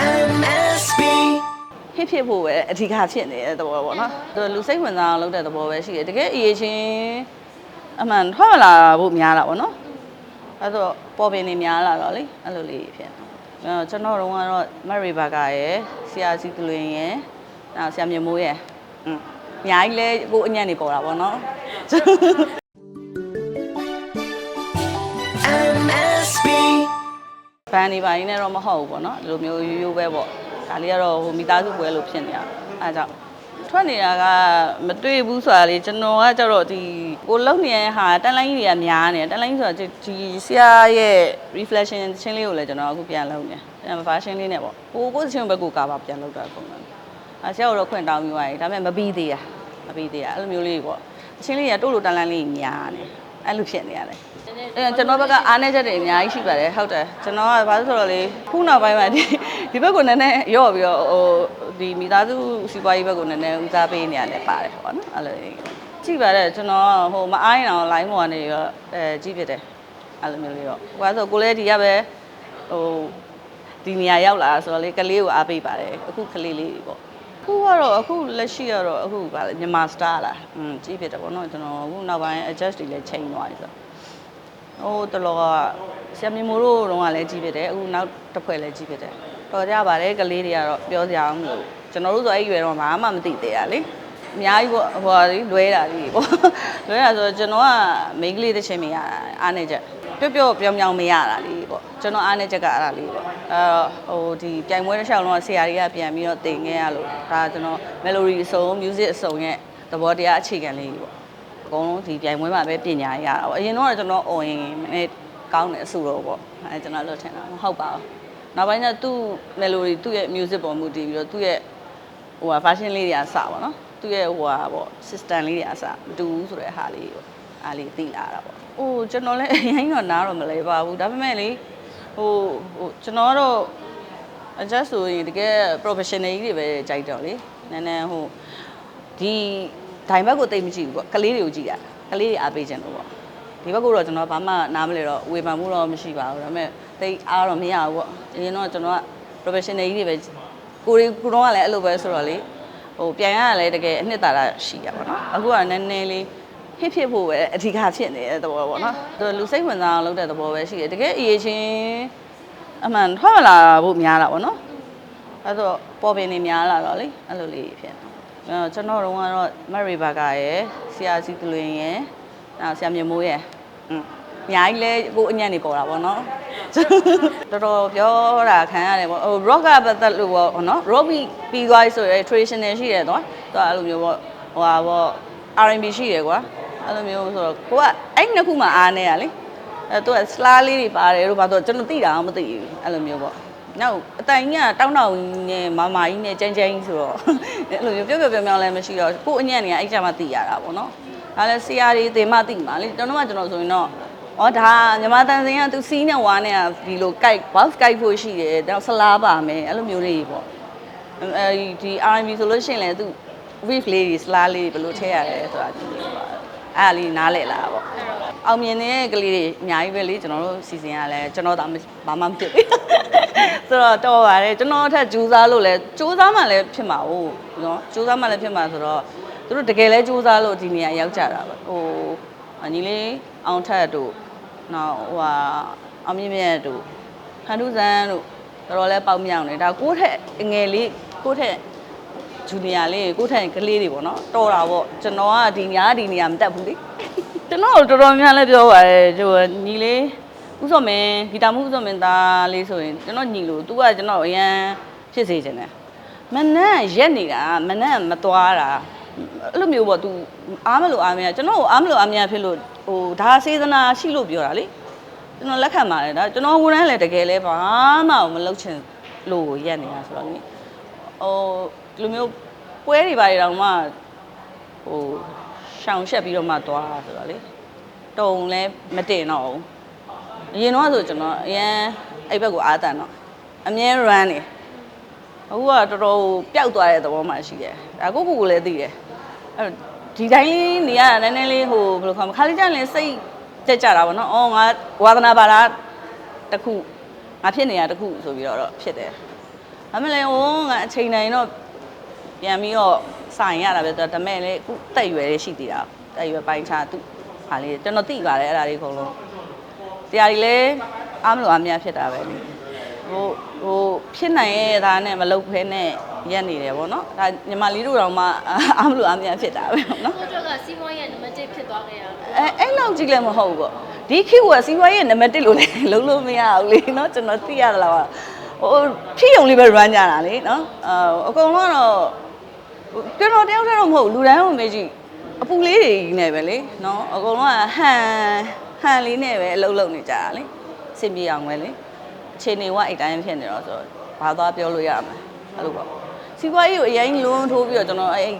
MSB ဟစ်ဖြစ်ဖို့ပဲအဓိကဖြစ်နေတဲ့သဘောပေါ့နော်သူလူစိတ်ဝင်စားအောင်လုပ်တဲ့သဘောပဲရှိတယ်တကယ်အရေးချင်းအမှန်ထွက်မလာဖို့များတာပေါ့နော်အဲဆိုပေါ်ပင်နေများလာတော့လေအဲ့လိုလေးဖြစ်နေအဲကျွန်တော်တို့ကတော့မက်ရီဘာဂါရယ်ဆရာစီကလွင်ရယ်နောက်ဆရာမြမိုးရယ်อืมအများကြီးလဲကိုအညံ့နေပေါ်တာပေါ့နော် ဘန်နေပါရင်လည်းတော့မဟုတ်ဘူးပေါ့နော်ဒီလိုမျိုးရိုးရိုးပဲပေါ့ဒါလေးကတော့ဟိုမိသားစုပွဲလို့ဖြစ်နေတာအဲဒါကြောင့်ထွက်နေတာကမတွေ့ဘူးဆိုတာလေကျွန်တော်ကကြတော့ဒီကိုလုံနေတဲ့ဟာတန်လိုင်းကြီးတွေကများနေတယ်တန်လိုင်းဆိုတာဒီဆရာရဲ့ reflection ချင်းလေးကိုလည်းကျွန်တော်အခုပြန်လုပ်နေတယ်အဲ version လေးနဲ့ပေါ့ကိုကိုချင်းဘက်ကိုကာပါပြန်လုပ်တာပုံစံအဲဆရာကတော့ခွင့်တောင်းပြီးသွားပြီဒါပေမဲ့မပြီးသေးတာမပြီးသေးတာအဲ့လိုမျိုးလေးပေါ့အချင်းလေးကတိုးလို့တန်လိုင်းလေးများနေ အဲ့လိုဖြစ်နေရတယ်အဲကျွန်တော်ဘက်ကအားနည်းချက်တွေအများကြီးရှိပါတယ်ဟုတ်တယ်ကျွန်တော်ကဘာလို့ဆိုတော့လေခုနောက်ပိုင်းမှာဒီဒီဘက်ကနည်းနည်းရော့ပြီးတော့ဟိုဒီမိသားစုစီးပွားရေးဘက်ကနည်းနည်းဦးစားပေးနေရတယ်ပါတယ်ပေါ့နော်အဲ့လိုကြည့်ပါတယ်ကျွန်တော်ဟိုမအားရင်အောင် line ပေါ်ကနေရောအဲကြည့်ဖြစ်တယ်အဲ့လိုမျိုးလေးတော့ဘာလို့ဆိုကိုလည်းဒီကပဲဟိုဒီနေရာရောက်လာဆိုတော့လေကလေးကိုအားပေးပါတယ်အခုကလေးလေးပေါ့အ ခုကတော့အခုလက်ရှိကတော့အခုဗာလေမြန်မာစတာလားอืมကြည့်ဖြစ်တယ်ပေါ့နော်ကျွန်တော်အခုနောက်ပိုင်း adjust တွေလည်းချိန်သွားပြီဆိုတော့ဟိုတလောကဆရာမီမိုတို့တုန်းကလည်းကြီးဖြစ်တယ်အခုနောက်တစ်ဖွဲ့လည်းကြီးဖြစ်တယ်တော်ကြပါတယ်ကလေးတွေကတော့ပြောစရာမလိုကျွန်တော်တို့ဆိုအဲ့ဒီရွယ်တော့ဘာမှမသိသေးရလေ အများကြီးပေါ့ဟိုဟာလွဲတာလေးပေါ့လွဲတာဆိုတော့ကျွန်တော်ကမိန်းကလေးတစ်ချင်းမရအားနေချက်ပျော့ပျော့ပြောင်ပြောင်မရတာလေးပေါ့ကျွန်တော်အားနေချက်ကအဲ့ဒါလေးပေါ့အဲတော့ဟိုဒီပြိုင်ပွဲတစ်လျှောက်လုံးကဆရာတွေကပြန်ပြီးတော့တင်ခဲ့ရလို့ဒါကျွန်တော် melody အစုံ music အစုံရဲ့သဘောတရားအခြေခံလေးပေါ့အကုန်လုံးဒီပြိုင်ပွဲမှာပဲပညာရရတာပေါ့အရင်တော့ကျွန်တော်អော်ရင်အဲကောင်းတယ်အဆူတော့ပေါ့အဲကျွန်တော်လွတ်ထင်တာမဟုတ်ပါဘူးနောက်ပိုင်းကျသူ့ melody သူ့ရဲ့ music ပေါ်မူတည်ပြီးတော့သူ့ရဲ့ဟိုဟာ version လေးတွေအစပေါ့နော် သူ့ရဲ့ဟိုဟာပေါ့ system လေးတွေအစမတူဘူးဆိုတဲ့ဟာလေးပေါ့အားလေးသိလာတာပေါ့ဟိုကျွန်တော်လည်းအရင်တော့နားတော့မလဲပါဘူးဒါပေမဲ့လေဟိုဟိုကျွန်တော်ကတော့ adjust ဆိုရင်တကယ် professional ကြီးတွေပဲကြိုက်တော့လေနည်းနည်းဟိုဒီဒိုင်ဘက်ကိုတိတ်မကြည့်ဘူးပေါ့ကလေးတွေကိုကြည့်တာကလေးတွေအားပေးခြင်းလို့ပေါ့ဒီဘက်ကတော့ကျွန်တော်ဘာမှနားမလဲတော့ဝေဖန်မှုတော့မရှိပါဘူးဒါပေမဲ့တိတ်အားတော့မရဘူးပေါ့အရင်တော့ကျွန်တော်က professional ကြီးတွေပဲကိုရီကိုတော့ကလည်းအဲ့လိုပဲဆိုတော့လေ ဟိုပြန်ရရလဲတကယ်အနှစ်သာရရှိရပါတော့အခုကနည်းနည်းလေးဟစ်ဖြစ်ဖို့ပဲအဓိကဖြစ်နေတဲ့သဘောပေါ့နော်သူလူစိတ်ဝင်စားအောင်လုပ်တဲ့သဘောပဲရှိတယ်တကယ်အရေးချင်းအမှန်ထွက်မလာဖို့များတာပေါ့နော်အဲ့တော့ပေါ်ပင်နေများလာတော့လေအဲ့လိုလေးဖြစ်နေအဲကျွန်တော်တို့ကတော့မက်ရီဘာဂါရယ်ဆရာစီကလွင်ရယ်နောက်ဆရာမြမိုးရယ်อืมအများကြီးလဲကိုအညံ့နေပေါ်တာပေါ့နော် တော်တော်ပြောတာခံရတယ်ပေါ့ဟို rock ကပတ်သက်လို့ပေါ့နော် rock ပြီးပြီးသွားပြီဆိုရယ် traditional ရှိတယ်တော့သူကအဲ့လိုမျိုးပေါ့ဟိုဟာပေါ့ R&B ရှိတယ်ကွာအဲ့လိုမျိုးဆိုတော့ကိုကအဲ့နှစ်ခုမှအားနေရလေအဲသူကစလားလေးတွေပါတယ်လို့ဘာလို့ကျွန်တော်သိတာအောင်မသိဘူးအဲ့လိုမျိုးပေါ့နောက်အတိုင်ကြီးကတောင်းတောင်းနဲ့မာမာကြီးနဲ့ကြမ်းကြမ်းကြီးဆိုတော့အဲ့လိုမျိုးပြောပြောပြောပြောလည်းမရှိတော့ကို့အညံ့နေအဲ့ကြမှာသိရတာပေါ့နော်ဒါလည်းဆရာတွေသင်မသိမှာလေကျွန်တော်ကကျွန်တော်ဆိုရင်တော့ ဩဒါညီမတန်စင်ကသူစီးနဲ့ဝါနဲ့ဒီလို guide box guide ဖို့ရှိတယ်တော့ဆလားပါမယ်အဲ့လိုမျိုးလေးပေါ့အဲဒီ R&B ဆိုလို့ရှိရင်လည်းသူ wave လေးတွေ slide လေးတွေဘယ်လိုထည့်ရတယ်ဆိုတာဒီလိုပါအဲ့ဒါလေးနားလည်လာတာပေါ့အောင်မြင်နေတဲ့ကလေးတွေအများကြီးပဲလေကျွန်တော်တို့စီစဉ်ရလဲကျွန်တော်ဒါဘာမှမဖြစ်ဘူးဆိုတော့တော်ပါတယ်ကျွန်တော်ထက်ကြိုးစားလို့လဲကြိုးစားမှလည်းဖြစ်မှာဟုတ်နော်ကြိုးစားမှလည်းဖြစ်မှာဆိုတော့သူတို့တကယ်လဲကြိုးစားလို့ဒီနေရာရောက်ကြတာပဲဟိုညီလေးအောင်ထက်တို့ နောက်ဟိုဟာအောင်မြင့်မြတ်တို့ခန္ဓုဇန်တို့တော်တော်လဲပေါက်မြောက်နေဒါကိုယ့်ထက်အငယ်လေးကိုယ့်ထက်ဂျူနီယာလေးကိုယ့်ထက်ကလေးတွေပေါ့နော်တော်တာပေါ့ကျွန်တော်ကဒီနေရာဒီနေရာမတက်ဘူးလေကျွန်တော်တော်တော်များများလည်းပြောပါတယ်ဟိုညီလေးဥစောမင်းဂီတာမှုဥစောမင်းသားလေးဆိုရင်ကျွန်တော်ညီလို့ तू ကကျွန်တော်အရန်ဖြစ်စေခြင်းတယ်မနက်ရက်နေတာမနက်မသွားတာ အဲ့လိုမျိုးပေါ့ तू အားမလို့အားမရကျွန်တော်ကိုအားမလို့အားမရဖြစ်လို့ဟိုဒါစေသနာရှိလို့ပြောတာလေကျွန်တော်လက်ခံပါတယ်ဒါကျွန်တော်ဝန်ထမ်းလည်းတကယ်လဲဘာမှမလုပ်ချင်လို့ရက်နေတာဆိုတော့လေဟိုဒီလိုမျိုးပွဲတွေပါတွေတောင်မှဟိုရှောင်ရှက်ပြီးတော့မှသွားတာဆိုတော့လေတုံလဲမတင်တော့ဘူးအရင်တော့ဆိုကျွန်တော်အရန်အဲ့ဘက်ကိုအားတန်တော့အမြဲ run နေ အခုကတော်တော်ပျောက်သွားတဲ့သဘောမှရှိတယ်ဒါကိုကိုကိုလည်းသိတယ်အဲ့တော့ဒီတိုင်းလေးနေရတာနည်းနည်းလေးဟိုဘယ်လိုခေါ်မလဲခါလေးကျရင်လည်းစိတ်တက်ကြတာပေါ့နော်အော်ငါဝါသနာပါလားတစ်ခုငါဖြစ်နေရတစ်ခုဆိုပြီးတော့ဖြစ်တယ်အမလဲဝန်းကအချိန်တိုင်းတော့ပြန်ပြီးတော့ဆိုင်ရတာပဲဒါပေမဲ့လေအခုတက်ရွယ်လေးရှိသေးတာတက်ရွယ်ပိုင်းခြားသူဟာလေးကျွန်တော်သိပါတယ်အဲ့ဒါလေးအကုန်လုံးတရားကြီးလဲအားမလို့အများဖြစ်တာပဲလေ ဟိုဟိုဖြစ်နိုင်ရဲ့ဒါနဲ့မလုပ်ဖဲနဲ့ရက်နေတယ်ဗောနော်ဒါညီမလေးတို့တောင်မှအားမလို့အားမရဖြစ်တာပဲဗောနော်ကိုတို့ကစီးပွားရေးနံပါတ်1ဖြစ်သွားခဲ့ရအဲအဲ့လောက်ကြည့်လည်းမဟုတ်ဘူးဗောဒီခေတ်ကစီးပွားရေးနံပါတ်1လို့လည်းလုံးလို့မရဘူးလေနော်ကျွန်တော်သိရတာလားဟိုဖြစ်ုံလေးပဲ run ကြတာလေနော်အကုန်လုံးကတော့ကျွန်တော်တယောက်တည်းတော့မဟုတ်လူတိုင်းကိုမေးကြည့်အပူလေးတွေနဲ့ပဲလေနော်အကုန်လုံးကဟန်ဟန်လေးနဲ့ပဲအလုပ်လုပ်နေကြတာလေစင်ပြေအောင်ပဲလေ အချိန်နေကအဲ့တိုင်းဖြစ်နေတော့ဆိုတော့ဘာသွားပြောလို့ရမှာအဲ့လိုပေါ့စီးပွားရေးကိုအရင်လုံးထိုးပြီးတော့ကျွန်တော်အဲ့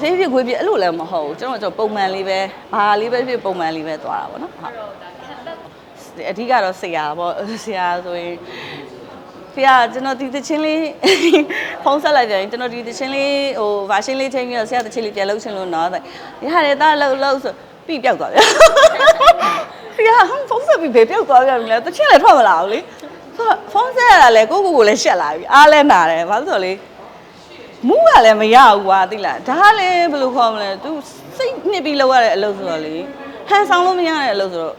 ဖေးဖြစ်ခွေးဖြစ်အဲ့လိုလည်းမဟုတ်ဘူးကျွန်တော်ကျွန်တော်ပုံမှန်လေးပဲဘာလေးပဲဖြစ်ပုံမှန်လေးပဲသွားတာပေါ့နော်ဟုတ်အဓိကတော့ဆရာပေါ့ဆရာဆိုရင်ဆရာကျွန်တော်ဒီသချင်းလေးဖုန်းဆက်လိုက်ပြန်ကျွန်တော်ဒီသချင်းလေးဟိုဗာရှင်းလေးချိန်ပြီးတော့ဆရာသချင်းလေးပြန်လုပ်ချင်လို့နော်တဲ့ရတယ်တားလှုပ်လှုပ်ဆိုပြီးပြောက်သွားပြန်ဆရာဖုန်းဆက်ပြီးဘယ်ပြောက်သွားပြန်လဲသချင်းလည်းထွက်မလာဘူးလေဆိုတော့ ဖုန်းဆက်ရတာလေကိုကိုကိုလည်းရှက်လာပြီအားလည်းနာတယ်ဘာလို့ဆိုလဲမူးကလည်းမရဘူးကွာသိလားဒါကလည်းဘယ်လိုခေါ်မလဲ तू စိတ်နှစ်ပြီးလောက်ရတဲ့အလုပ်ဆိုတော့လေဟန်ဆောင်လို့မရတဲ့အလုပ်ဆိုတော့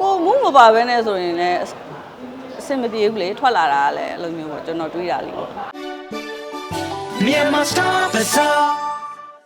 ကိုမူးမပါဘဲနဲ့ဆိုရင်လည်းအဆင်မပြေဘူးလေထွက်လာတာကလည်းအလုပ်မျိုးပေါ့ကျွန်တော်တွေးတာလေးပေါ့ Myanmar Star Bazaar